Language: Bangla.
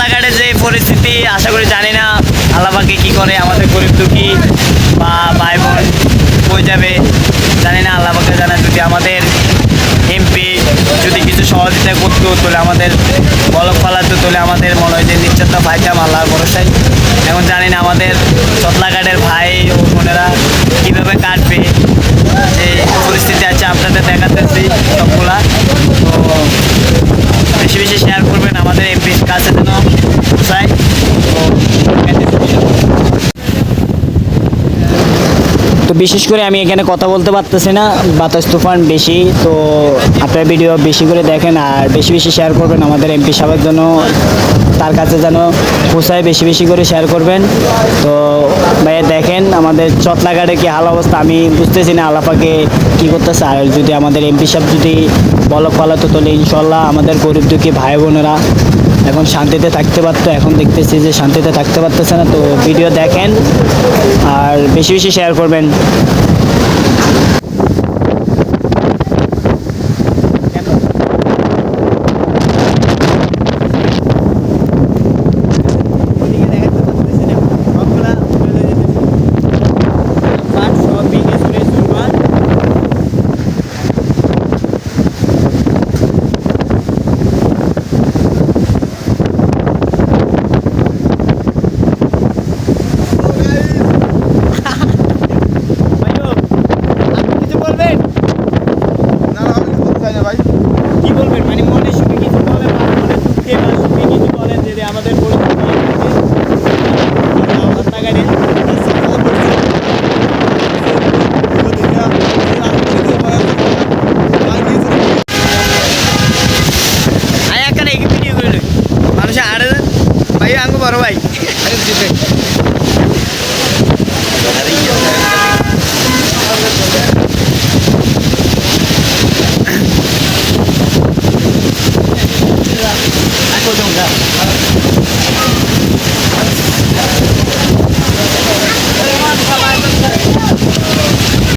চটলাঘাটের যে পরিস্থিতি, আশা করি জানি না আল্লাহবাকে কি করে, আমাদের গরিব দুঃখী বা ভাই বোন কই যাবে। জানি না আল্লাহবাকে জানা যদি আমাদের এমপি যদি কিছু সহযোগিতা করতো, তাহলে আমাদের বলক পালাতো, তাহলে আমাদের মনে হয় যে নিশ্চয়তা পাইতাম আল্লাহর ভরসায়। এখন জানি না আমাদের চতলাঘাটের ভাই ও বোনেরা কীভাবে কাটবে যে পরিস্থিতি আছে আপনাদের দেখাতেছি সবগুলা তো বেশি বেশি শেয়ার করবেন আমাদের এমপির তো বিশেষ করে আমি এখানে কথা বলতে পারতেছি না, বাতাস তুফান বেশি, তো আপনার ভিডিও বেশি করে দেখেন আর বেশি বেশি শেয়ার করবেন আমাদের এমপি সাহেবের জন্য, তার কাছে যেন পৌঁছায় বেশি বেশি করে শেয়ার করবেন। তো ভাইয়া দেখেন আমাদের চটলাঘাটে কি হাল অবস্থা, আমি বুঝতেছি না আলাপাকে কি করতেছে, আর যদি আমাদের এমপি সাহেব যদি বলক পালাতো তাহলে ইনশাল্লাহ আমাদের গরিব দুঃখী ভাই বোনেরা এখন শান্তিতে থাকতে পারতো, এখন দেখতেছি যে শান্তিতে থাকতে পারতেছে না, তো ভিডিও দেখেন আর বেশি বেশি শেয়ার করবেন। അങ്ങ് കുറവായി.